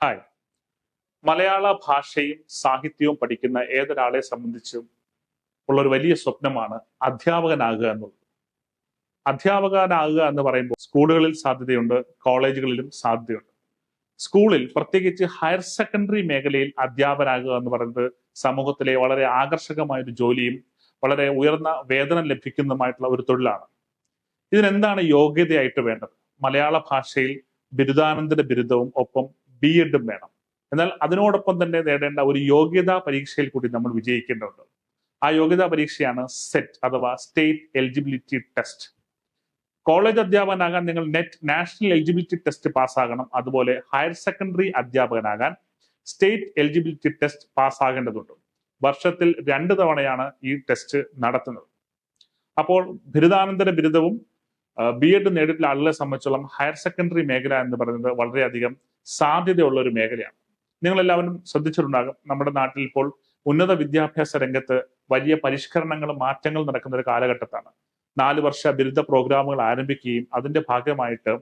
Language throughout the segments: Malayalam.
ഹായ് മലയാള ഭാഷയും സാഹിത്യവും പഠിക്കുന്ന ഏതൊരാളെ സംബന്ധിച്ചും ഉള്ള ഒരു വലിയ സ്വപ്നമാണ് അധ്യാപകനാകുക എന്നുള്ളത്. അധ്യാപകനാകുക എന്ന് പറയുമ്പോൾ സ്കൂളുകളിൽ സാധ്യതയുണ്ട് കോളേജുകളിലും സാധ്യതയുണ്ട്. സ്കൂളിൽ പ്രത്യേകിച്ച് ഹയർ സെക്കൻഡറി മേഖലയിൽ അധ്യാപകനാകുക എന്ന് പറയുന്നത് സമൂഹത്തിലെ വളരെ ആകർഷകമായ ഒരു ജോലിയും വളരെ ഉയർന്ന വേതനം ലഭിക്കുന്നതുമായിട്ടുള്ള ഒരു തൊഴിലാണ്. ഇതിനെന്താണ് യോഗ്യതയായിട്ട് വേണ്ടത്? മലയാള ഭാഷയിൽ ബിരുദാനന്തര ബിരുദവും ഒപ്പം ബി എഡും വേണം. എന്നാൽ അതിനോടൊപ്പം തന്നെ നേടേണ്ട ഒരു യോഗ്യതാ പരീക്ഷയിൽ കൂടി നമ്മൾ വിജയിക്കേണ്ടതുണ്ട്. ആ യോഗ്യതാ പരീക്ഷയാണ് സെറ്റ് അഥവാ സ്റ്റേറ്റ് എലിജിബിലിറ്റി ടെസ്റ്റ് കോളേജ് അധ്യാപകനാകാൻ നിങ്ങൾ നെറ്റ് നാഷണൽ എലിജിബിലിറ്റി ടെസ്റ്റ് പാസ്സാകണം. അതുപോലെ ഹയർ സെക്കൻഡറി അധ്യാപകനാകാൻ സ്റ്റേറ്റ് എലിജിബിലിറ്റി ടെസ്റ്റ് പാസ്സാകേണ്ടതുണ്ട്. വർഷത്തിൽ രണ്ട് തവണയാണ് ഈ ടെസ്റ്റ് നടത്തുന്നത്. അപ്പോൾ ബിരുദാനന്തര ബിരുദവും ബി എഡ് നേടിയിട്ടുള്ള ആളുകളെ സംബന്ധിച്ചോളം ഹയർ സെക്കൻഡറി മേഖല എന്ന് പറയുന്നത് വളരെയധികം സാധ്യതയുള്ള ഒരു മേഖലയാണ്. നിങ്ങളെല്ലാവരും ശ്രദ്ധിച്ചിട്ടുണ്ടാകും നമ്മുടെ നാട്ടിൽ ഇപ്പോൾ ഉന്നത വിദ്യാഭ്യാസ രംഗത്ത് വലിയ പരിഷ്കരണങ്ങളും മാറ്റങ്ങളും നടക്കുന്ന ഒരു കാലഘട്ടത്താണ്. നാല് വർഷ ബിരുദ പ്രോഗ്രാമുകൾ ആരംഭിക്കുകയും അതിന്റെ ഭാഗമായിട്ട്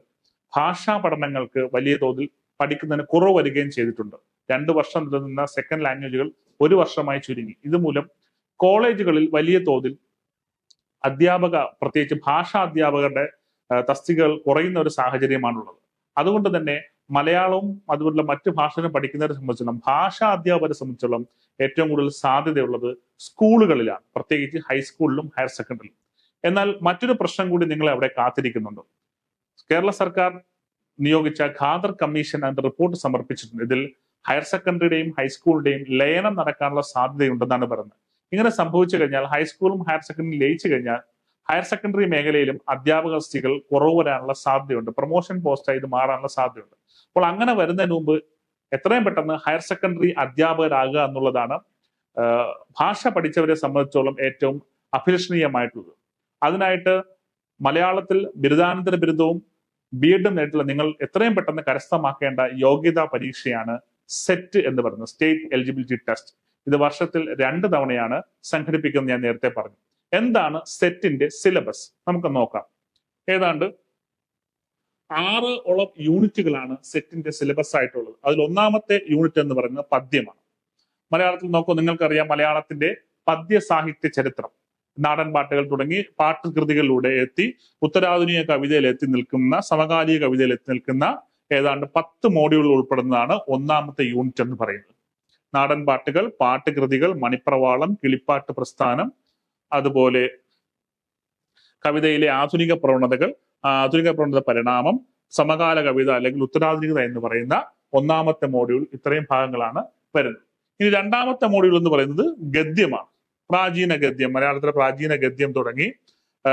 ഭാഷാ പഠനങ്ങൾക്ക് വലിയ തോതിൽ പഠിക്കുന്നതിന് കുറവ് വരികയും ചെയ്തിട്ടുണ്ട്. രണ്ട് വർഷം നിലനിന്ന സെക്കൻഡ് ലാംഗ്വേജുകൾ ഒരു വർഷമായി ചുരുങ്ങി. ഇതുമൂലം കോളേജുകളിൽ വലിയ തോതിൽ അധ്യാപക പ്രത്യേകിച്ച് ഭാഷാ അധ്യാപകരുടെ തസ്തികകൾ കുറയുന്ന ഒരു സാഹചര്യമാണുള്ളത്. അതുകൊണ്ട് തന്നെ മലയാളവും അതുപോലുള്ള മറ്റു ഭാഷകളും പഠിക്കുന്നവരെ സംബന്ധിച്ചിടത്തോളം ഭാഷാ അധ്യാപകരെ സംബന്ധിച്ചിടത്തോളം ഏറ്റവും കൂടുതൽ സാധ്യതയുള്ളത് സ്കൂളുകളിലാണ് പ്രത്യേകിച്ച് ഹൈസ്കൂളിലും ഹയർ സെക്കൻഡറിയിലും എന്നാൽ മറ്റൊരു പ്രശ്നം കൂടി നിങ്ങളെ അവിടെ കാത്തിരിക്കുന്നുണ്ട്. കേരള സർക്കാർ നിയോഗിച്ച ഖാദർ കമ്മീഷൻ അതിന്റെ റിപ്പോർട്ട് സമർപ്പിച്ചിട്ടുണ്ട്. ഇതിൽ ഹയർ സെക്കൻഡറിയുടെയും ഹൈസ്കൂളിന്റെയും ലയനം നടക്കാനുള്ള സാധ്യതയുണ്ടെന്നാണ് പറയുന്നത്. ഇങ്ങനെ സംഭവിച്ചു കഴിഞ്ഞാൽ ഹൈസ്കൂളും ഹയർ സെക്കൻഡറി ലയിച്ചു കഴിഞ്ഞാൽ ഹയർ സെക്കൻഡറി മേഖലയിലും അധ്യാപക സ്ഥിതികൾ കുറവ് വരാനുള്ള സാധ്യതയുണ്ട്. പ്രൊമോഷൻ പോസ്റ്റായി ഇത് മാറാനുള്ള സാധ്യതയുണ്ട്. അപ്പോൾ അങ്ങനെ വരുന്നതിന് മുമ്പ് എത്രയും പെട്ടെന്ന് ഹയർ സെക്കൻഡറി അധ്യാപകരാകുക എന്നുള്ളതാണ് ഭാഷ പഠിച്ചവരെ സംബന്ധിച്ചോളം ഏറ്റവും അഭിലഷണീയമായിട്ടുള്ളത്. അതിനായിട്ട് മലയാളത്തിൽ ബിരുദാനന്തര ബിരുദവും ബി എഡും നേരിട്ടുള്ള നിങ്ങൾ എത്രയും പെട്ടെന്ന് കരസ്ഥമാക്കേണ്ട യോഗ്യതാ പരീക്ഷയാണ് സെറ്റ് എന്ന് പറയുന്നത് സ്റ്റേറ്റ് എലിജിബിലിറ്റി ടെസ്റ്റ് ഇത് വർഷത്തിൽ രണ്ട് തവണയാണ് സംഘടിപ്പിക്കുന്നത് ഞാൻ നേരത്തെ പറഞ്ഞു. എന്താണ് സെറ്റിന്റെ സിലബസ് നമുക്ക് നോക്കാം. ഏതാണ്ട് ആറ് ഓളം യൂണിറ്റുകളാണ് സെറ്റിന്റെ സിലബസ് ആയിട്ടുള്ളത്. അതിൽ ഒന്നാമത്തെ യൂണിറ്റ് എന്ന് പറയുന്നത് പദ്യമാണ്. മലയാളത്തിൽ നോക്കൂ നിങ്ങൾക്കറിയാം മലയാളത്തിന്റെ പദ്യ സാഹിത്യ ചരിത്രം. നാടൻ പാട്ടുകൾ തുടങ്ങി പാട്ടുകൃതികളിലൂടെ എത്തി ഉത്തരാധുനിക കവിതയിൽ എത്തി നിൽക്കുന്ന സമകാലിക കവിതയിൽ എത്തി നിൽക്കുന്ന ഏതാണ്ട് പത്ത് മോഡ്യൂളുകൾ ഉൾപ്പെടുന്നതാണ് ഒന്നാമത്തെ യൂണിറ്റ് എന്ന് പറയുന്നത്. നാടൻ പാട്ടുകൾ പാട്ടുകൃതികൾ മണിപ്രവാളം കിളിപ്പാട്ട് പ്രസ്ഥാനം അതുപോലെ കവിതയിലെ ആധുനിക പ്രവണതകൾ ആധുനിക പ്രവണത പരിണാമം സമകാല കവിത അല്ലെങ്കിൽ ഉത്തരാധുനികത എന്ന് പറയുന്ന ഒന്നാമത്തെ മോഡ്യൂൾ ഇത്രയും ഭാഗങ്ങളാണ് വരുന്നത്. ഇനി രണ്ടാമത്തെ മോഡ്യൂൾ എന്ന് പറയുന്നത് ഗദ്യമാണ്. പ്രാചീന ഗദ്യം മലയാളത്തിലെ പ്രാചീന ഗദ്യം തുടങ്ങി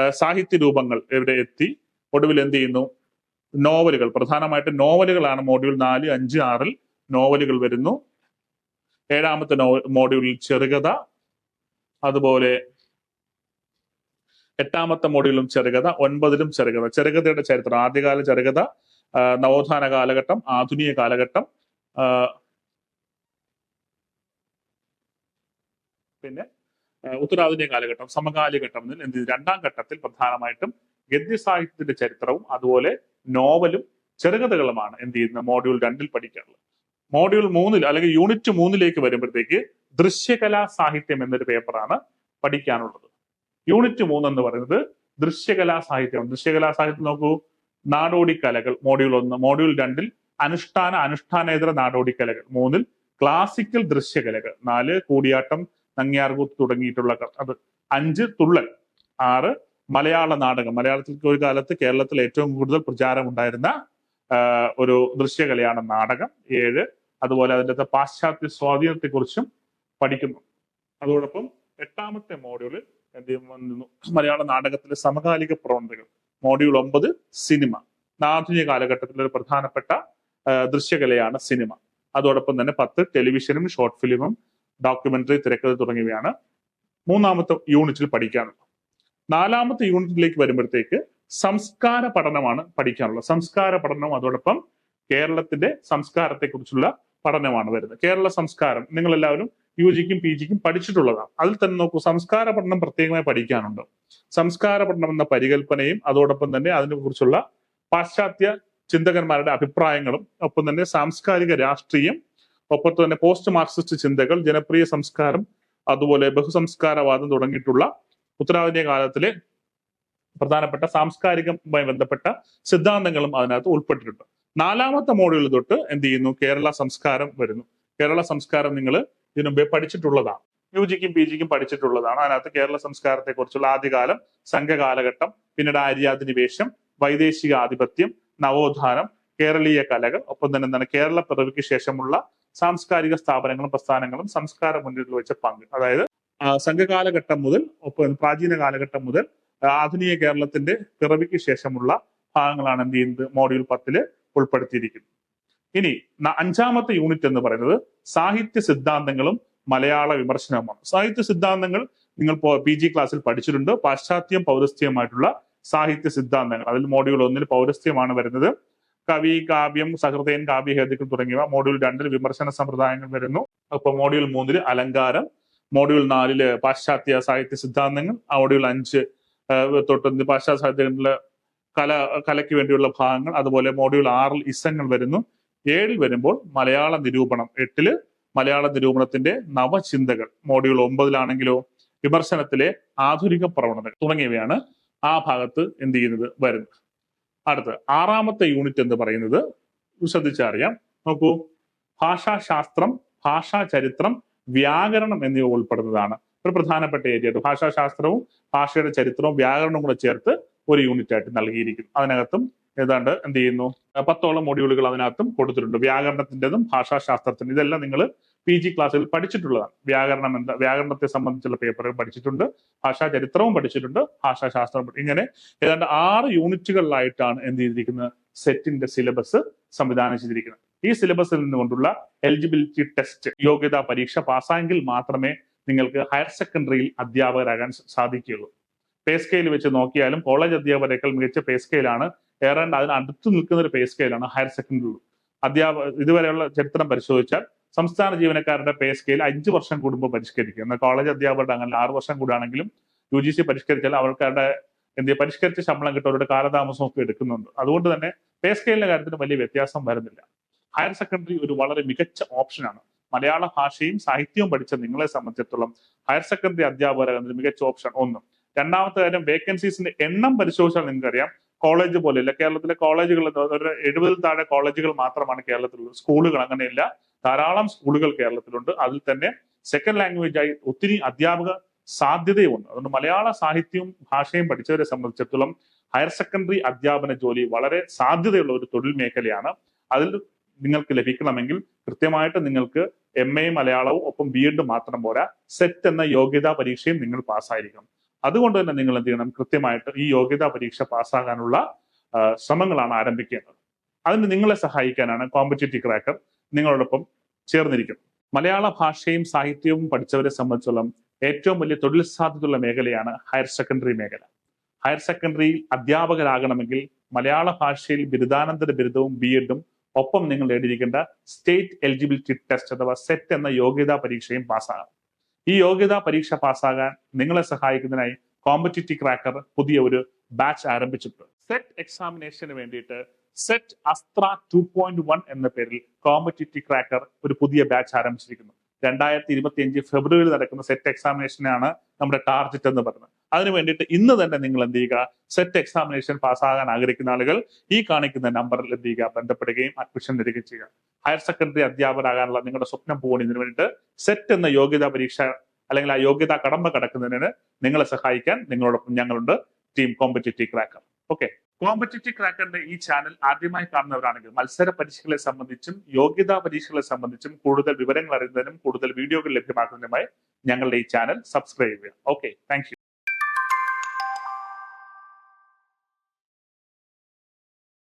സാഹിത്യ രൂപങ്ങൾ ഇവിടെ എത്തി. ഒടുവിൽ എന്ത് ചെയ്യുന്നു? നോവലുകൾ പ്രധാനമായിട്ട് നോവലുകളാണ് മോഡ്യൂൾ നാല് അഞ്ച് ആറിൽ നോവലുകൾ വരുന്നു. ഏഴാമത്തെ നോ മോഡ്യൂളിൽ ചെറുകഥ അതുപോലെ എട്ടാമത്തെ മോഡ്യൂളും ചെറുകഥ ഒൻപതിലും ചെറുകഥ. ചെറുകഥയുടെ ചരിത്രം ആദ്യകാല ചെറുകഥ നവോത്ഥാന കാലഘട്ടം ആധുനിക കാലഘട്ടം പിന്നെ ഉത്തരാധുനിക കാലഘട്ടം സമകാലഘട്ടം എന്ത് രണ്ടാം ഘട്ടത്തിൽ പ്രധാനമായിട്ടും ഗദ്യ സാഹിത്യത്തിന്റെ ചരിത്രവും അതുപോലെ നോവലും ചെറുകഥകളുമാണ് എന്ത് ചെയ്യുന്ന മോഡ്യൂൾ രണ്ടിൽ പഠിക്കാറുള്ളത്. മോഡ്യൂൾ മൂന്നിൽ അല്ലെങ്കിൽ യൂണിറ്റ് മൂന്നിലേക്ക് വരുമ്പോഴത്തേക്ക് ദൃശ്യകലാ സാഹിത്യം എന്നൊരു പേപ്പറാണ് പഠിക്കാനുള്ളത്. യൂണിറ്റ് മൂന്ന് എന്ന് പറയുന്നത് ദൃശ്യകലാ സാഹിത്യം. ദൃശ്യകലാ സാഹിത്യം നോക്കൂ. നാടോടി കലകൾ മോഡ്യൂൾ ഒന്ന് മോഡ്യൂൾ രണ്ടിൽ അനുഷ്ഠാന അനുഷ്ഠാനേതര നാടോടി കലകൾ മൂന്നിൽ ക്ലാസിക്കൽ ദൃശ്യകലകൾ. നാല് കൂടിയാട്ടം നങ്ങിയാർകൂത്ത് തുടങ്ങിയിട്ടുള്ള അത്. അഞ്ച് തുള്ളൽ. ആറ് മലയാള നാടകം. മലയാളത്തിൽ ഒരു കാലത്ത് കേരളത്തിൽ ഏറ്റവും കൂടുതൽ പ്രചാരം ഉണ്ടായിരുന്ന ഒരു ദൃശ്യകലയാണ് നാടകം. ഏഴ് അതുപോലെ അതിന്റെ പാശ്ചാത്യ സ്വാധീനത്തെക്കുറിച്ചും പഠിക്കുന്നു. അതോടൊപ്പം എട്ടാമത്തെ മോഡ്യൂളിൽ എന്ത് ചെയ്യുന്നു? മലയാള നാടകത്തിലെ സമകാലിക പ്രവണതകൾ. മോഡ്യൂൾ ഒമ്പത് സിനിമ ആധുനിക കാലഘട്ടത്തിലെ പ്രധാനപ്പെട്ട ദൃശ്യകലയാണ് സിനിമ അതോടൊപ്പം തന്നെ പത്ത് ടെലിവിഷനും ഷോർട്ട് ഫിലിമും ഡോക്യുമെന്ററി തിരക്കഥ തുടങ്ങിയവയാണ് മൂന്നാമത്തെ യൂണിറ്റിൽ പഠിക്കാനുള്ളത്. നാലാമത്തെ യൂണിറ്റിലേക്ക് വരുമ്പോഴത്തേക്ക് സംസ്കാര പഠനമാണ് പഠിക്കാനുള്ളത്. സംസ്കാര പഠനം അതോടൊപ്പം കേരളത്തിന്റെ സംസ്കാരത്തെക്കുറിച്ചുള്ള പഠനമാണ് വരുന്നത്. കേരള സംസ്കാരം. നിങ്ങൾ എല്ലാവരും യു ജിക്കും പി ജിക്കും പഠിച്ചിട്ടുള്ളതാണ്. അതിൽ തന്നെ നോക്കൂ സംസ്കാര പഠനം പ്രത്യേകമായി പഠിക്കാനുണ്ട്. സംസ്കാര പഠനം എന്ന പരികല്പനയും അതോടൊപ്പം തന്നെ അതിനെക്കുറിച്ചുള്ള പാശ്ചാത്യ ചിന്തകന്മാരുടെ അഭിപ്രായങ്ങളും ഒപ്പം തന്നെ സാംസ്കാരിക രാഷ്ട്രീയം ഒപ്പം തന്നെ പോസ്റ്റ് മാർക്സിസ്റ്റ് ചിന്തകൾ ജനപ്രിയ സംസ്കാരം അതുപോലെ ബഹുസംസ്കാരവാദം തുടങ്ങിയിട്ടുള്ള ഉത്തരാധുനിക കാലത്തിലെ പ്രധാനപ്പെട്ട സാംസ്കാരികമായി ബന്ധപ്പെട്ട സിദ്ധാന്തങ്ങളും അതിനകത്ത് ഉൾപ്പെട്ടിട്ടുണ്ട്. നാലാമത്തെ മോഡ്യൂൾ തൊട്ട് എന്ത് ചെയ്യുന്നു? കേരള സംസ്കാരം വരുന്നു. കേരള സംസ്കാരം നിങ്ങൾ ഇതിനു മുമ്പേ പഠിച്ചിട്ടുള്ളതാണ്. U ജിക്കും P ജിക്കും പഠിച്ചിട്ടുള്ളതാണ്. അതിനകത്ത് കേരള സംസ്കാരത്തെ കുറിച്ചുള്ള ആദ്യകാലം സംഘകാലഘട്ടം പിന്നീട് ആര്യാധിനിവേശം വൈദേശിക ആധിപത്യം നവോത്ഥാനം കേരളീയ കലകൾ ഒപ്പം തന്നെ എന്താണ് കേരള പിറവിക്ക് ശേഷമുള്ള സാംസ്കാരിക സ്ഥാപനങ്ങളും പ്രസ്ഥാനങ്ങളും സംസ്കാര മുന്നിൽ വെച്ച പങ്ക്. അതായത് സംഘകാലഘട്ടം മുതൽ ഒപ്പം പ്രാചീന കാലഘട്ടം മുതൽ ആധുനിക കേരളത്തിന്റെ പിറവിക്ക് ശേഷമുള്ള ഭാഗങ്ങളാണ് എന്ത് ചെയ്യുന്നത്? മോഡ്യൂൾ പത്തിൽ ഉൾപ്പെടുത്തിയിരിക്കുന്നത്. ഇനി അഞ്ചാമത്തെ യൂണിറ്റ് എന്ന് പറയുന്നത് സാഹിത്യ സിദ്ധാന്തങ്ങളും മലയാള വിമർശനവുമാണ്. സാഹിത്യ സിദ്ധാന്തങ്ങൾ നിങ്ങൾ പി ജി ക്ലാസ്സിൽ പഠിച്ചിട്ടുണ്ട്. പാശ്ചാത്യം പൗരസ്ത്യമായിട്ടുള്ള സാഹിത്യ സിദ്ധാന്തങ്ങൾ. അതിൽ മോഡ്യൂൾ ഒന്നിൽ പൗരസ്ത്യമാണ് വരുന്നത്. കവി കാവ്യം സഹൃദയൻ കാവ്യഹേതുക്കൾ തുടങ്ങിയവ മോഡ്യൂൾ രണ്ടിൽ വിമർശന സമ്പ്രദായങ്ങൾ വരുന്നു. അപ്പൊ മോഡ്യൂൾ മൂന്നിൽ അലങ്കാരം മോഡ്യൂൾ നാലിൽ പാശ്ചാത്യ സാഹിത്യ സിദ്ധാന്തങ്ങൾ മോഡ്യൂൾ അഞ്ച് തൊട്ട് പാശ്ചാത്യ സാഹിത്യങ്ങളിലെ കല കലയ്ക്ക് വേണ്ടിയുള്ള ഭാഗങ്ങൾ അതുപോലെ മോഡ്യൂൾ ആറിൽ ഇസങ്ങൾ വരുന്നു. ഏഴിൽ വരുമ്പോൾ മലയാള നിരൂപണം എട്ടിൽ മലയാള നിരൂപണത്തിന്റെ നവചിന്തകൾ മോഡ്യൂൾ ഒമ്പതിലാണെങ്കിലോ വിമർശനത്തിലെ ആധുനിക പ്രവണതകൾ തുടങ്ങിയവയാണ് ആ ഭാഗത്ത് എന്ത് ചെയ്യുന്നത് വരുന്നത്. അടുത്ത് ആറാമത്തെ യൂണിറ്റ് എന്ന് പറയുന്നത് ശ്രദ്ധിച്ചറിയാം നോക്കൂ ഭാഷാശാസ്ത്രം ഭാഷാ ചരിത്രം വ്യാകരണം എന്നിവ ഉൾപ്പെടുന്നതാണ്. ഒരു പ്രധാനപ്പെട്ട ഏരിയ ഭാഷാശാസ്ത്രവും ഭാഷയുടെ ചരിത്രവും വ്യാകരണവും കൂടെ ചേർത്ത് ഒരു യൂണിറ്റ് ആയിട്ട് നൽകിയിരിക്കുന്നു. അതിനകത്തും ഏതാണ്ട് എന്ത് ചെയ്യുന്നു? പത്തോളം മോഡ്യൂളുകൾ അതിനകത്തും കൊടുത്തിട്ടുണ്ട്. വ്യാകരണത്തിന്റെതും ഭാഷാശാസ്ത്രത്തിന്റെ ഇതെല്ലാം നിങ്ങൾ പി ജി ക്ലാസ്സിൽ പഠിച്ചിട്ടുള്ളതാണ്. വ്യാകരണം എന്താ? വ്യാകരണത്തെ സംബന്ധിച്ചുള്ള പേപ്പറുകൾ പഠിച്ചിട്ടുണ്ട്. ഭാഷാ ചരിത്രവും പഠിച്ചിട്ടുണ്ട് ഭാഷാശാസ്ത്രം ഇങ്ങനെ ഏതാണ്ട് ആറ് യൂണിറ്റുകളിലായിട്ടാണ് എന്ത് ചെയ്തിരിക്കുന്നത്? സെറ്റിന്റെ സിലബസ് സംവിധാനം ചെയ്തിരിക്കുന്നത്. ഈ സിലബസിൽ നിന്നുകൊണ്ടുള്ള എലിജിബിലിറ്റി ടെസ്റ്റ് യോഗ്യതാ പരീക്ഷ പാസ്സായെങ്കിൽ മാത്രമേ നിങ്ങൾക്ക് ഹയർ സെക്കൻഡറിയിൽ അധ്യാപകരാകാൻ സാധിക്കുകയുള്ളൂ. പേ സ്കെയിൽ വെച്ച് നോക്കിയാലും കോളേജ് അധ്യാപകരെക്കാൾ മികച്ച പേ സ്കെയിലാണ് ഏതാണ്ട് അതിന് അടുത്ത് നിൽക്കുന്ന ഒരു പേ സ്കെയിലാണ് ഹയർ സെക്കൻഡറി അധ്യാപക ഇതുവരെയുള്ള ചരിത്രം പരിശോധിച്ചാൽ സംസ്ഥാന ജീവനക്കാരുടെ പേ സ്കെയിൽ അഞ്ച് വർഷം കൂടുമ്പോൾ പരിഷ്കരിക്കും എന്നാൽ കോളേജ് അധ്യാപകരുടെ അങ്ങനെ ആറ് വർഷം കൂടുകയാണെങ്കിലും യു ജി സി പരിഷ്കരിച്ചാൽ അവർക്കാരുടെ എന്ത് പരിഷ്കരിച്ച ശമ്പളം കിട്ടവരുടെ കാലതാമസം ഒക്കെ എടുക്കുന്നുണ്ട്. അതുകൊണ്ട് തന്നെ പേ സ്കെയിലിന്റെ കാര്യത്തിന് വലിയ വ്യത്യാസം വരുന്നില്ല. ഹയർ സെക്കൻഡറി ഒരു വളരെ മികച്ച ഓപ്ഷനാണ് മലയാള ഭാഷയും സാഹിത്യവും പഠിച്ച നിങ്ങളെ സംബന്ധിച്ചിടത്തോളം ഹയർ സെക്കൻഡറി അധ്യാപകരാകുന്നത് മികച്ച ഓപ്ഷൻ ഒന്ന്. രണ്ടാമത്തെ കാര്യം വേക്കൻസീസിന്റെ എണ്ണം പരിശോധിച്ചാൽ നിങ്ങൾക്കറിയാം. കോളേജ് പോലെയല്ല കേരളത്തിലെ കോളേജുകൾ ഒരു എഴുപതിൽ താഴെ കോളേജുകൾ മാത്രമാണ് കേരളത്തിലുള്ളത്. സ്കൂളുകൾ അങ്ങനെയില്ല. ധാരാളം സ്കൂളുകൾ കേരളത്തിലുണ്ട്. അതിൽ തന്നെ സെക്കൻഡ് ലാംഗ്വേജ് ആയി ഒത്തിരി അധ്യാപക സാധ്യതയുമുണ്ട്. അതുകൊണ്ട് മലയാള സാഹിത്യവും ഭാഷയും പഠിച്ചവരെ സംബന്ധിച്ചിടത്തോളം ഹയർ സെക്കൻഡറി അധ്യാപന ജോലി വളരെ സാധ്യതയുള്ള ഒരു തൊഴിൽ മേഖലയാണ്. അതിൽ നിങ്ങൾക്ക് ലഭിക്കണമെങ്കിൽ കൃത്യമായിട്ട് നിങ്ങൾക്ക് എം എ മലയാളവും ഒപ്പം ബി എഡ് മാത്രം പോരാ. സെറ്റ് എന്ന യോഗ്യതാ പരീക്ഷയും നിങ്ങൾ പാസ്സായിരിക്കണം അതുകൊണ്ട് തന്നെ നിങ്ങൾ എന്ത് ചെയ്യണം? കൃത്യമായിട്ട് ഈ യോഗ്യതാ പരീക്ഷ പാസ്സാകാനുള്ള ശ്രമങ്ങളാണ് ആരംഭിക്കേണ്ടത്. അതിന് നിങ്ങളെ സഹായിക്കാനാണ് കോമ്പറ്റേറ്റീവ് ക്രാക്കർ നിങ്ങളോടൊപ്പം ചേർന്നിരിക്കുന്നത് മലയാള ഭാഷയും സാഹിത്യവും പഠിച്ചവരെ സംബന്ധിച്ചോളം ഏറ്റവും വലിയ തൊഴിൽ സാധ്യതയുള്ള മേഖലയാണ് ഹയർ സെക്കൻഡറി മേഖല. ഹയർ സെക്കൻഡറിയിൽ അധ്യാപകരാകണമെങ്കിൽ മലയാള ഭാഷയിൽ ബിരുദാനന്തര ബിരുദവും ബി എഡും ഒപ്പം നിങ്ങൾ നേടിയിരിക്കേണ്ട സ്റ്റേറ്റ് എലിജിബിലിറ്റി ടെസ്റ്റ് അഥവാ സെറ്റ് എന്ന യോഗ്യതാ പരീക്ഷയും പാസ്സാകണം. ഈ യോഗ്യതാ പരീക്ഷ പാസ്സാകാൻ നിങ്ങളെ സഹായിക്കുന്നതിനായി കോമ്പറ്റേറ്റീവ് ക്രാക്കർ പുതിയ ഒരു ബാച്ച് ആരംഭിച്ചിട്ടുണ്ട്. സെറ്റ് എക്സാമിനേഷന് വേണ്ടിയിട്ട് SET Astra two point one എന്ന പേരിൽ കോമ്പറ്റേറ്റീവ് ക്രാക്കർ ഒരു പുതിയ ബാച്ച് ആരംഭിച്ചിരിക്കുന്നു. രണ്ടായിരത്തി ഇരുപത്തി അഞ്ച് ഫെബ്രുവരി നടക്കുന്ന സെറ്റ് എക്സാമിനേഷനാണ് നമ്മുടെ ടാർഗറ്റ് എന്ന് പറയുന്നത്. അതിനു വേണ്ടിയിട്ട് ഇന്ന് തന്നെ നിങ്ങൾ എന്ത് ചെയ്യുക? സെറ്റ് എക്സാമിനേഷൻ പാസ്സാകാൻ ആഗ്രഹിക്കുന്ന ആളുകൾ ഈ കാണിക്കുന്ന നമ്പറിൽ എന്ത് ചെയ്യുക? ബന്ധപ്പെടുകയും അഡ്മിഷൻ നേടുകയും ചെയ്യുക. ഹയർ സെക്കൻഡറി അധ്യാപകരാകാനുള്ള നിങ്ങളുടെ സ്വപ്നം പോകുന്നതിന് വേണ്ടിയിട്ട് സെറ്റ് എന്ന യോഗ്യതാ പരീക്ഷ അല്ലെങ്കിൽ ആ യോഗ്യതാ കടമ്പ കടക്കുന്നതിന് നിങ്ങളെ സഹായിക്കാൻ നിങ്ങളോടൊപ്പം ഞങ്ങളുണ്ട്. Team competitive cracker okay competitive ക്രാക്കറിന്റെ ഈ ചാനൽ ആദ്യമായി കാണുന്നവരാണെങ്കിൽ മത്സര പരീക്ഷകളെ സംബന്ധിച്ചും യോഗ്യതാ പരീക്ഷകളെ സംബന്ധിച്ചും കൂടുതൽ വിവരങ്ങൾ അറിയുന്നതിനും കൂടുതൽ വീഡിയോകൾ ലഭ്യമാക്കുന്നതിനുമായി ഞങ്ങളുടെ ഈ ചാനൽ സബ്സ്ക്രൈബ് ചെയ്യുക. Okay thank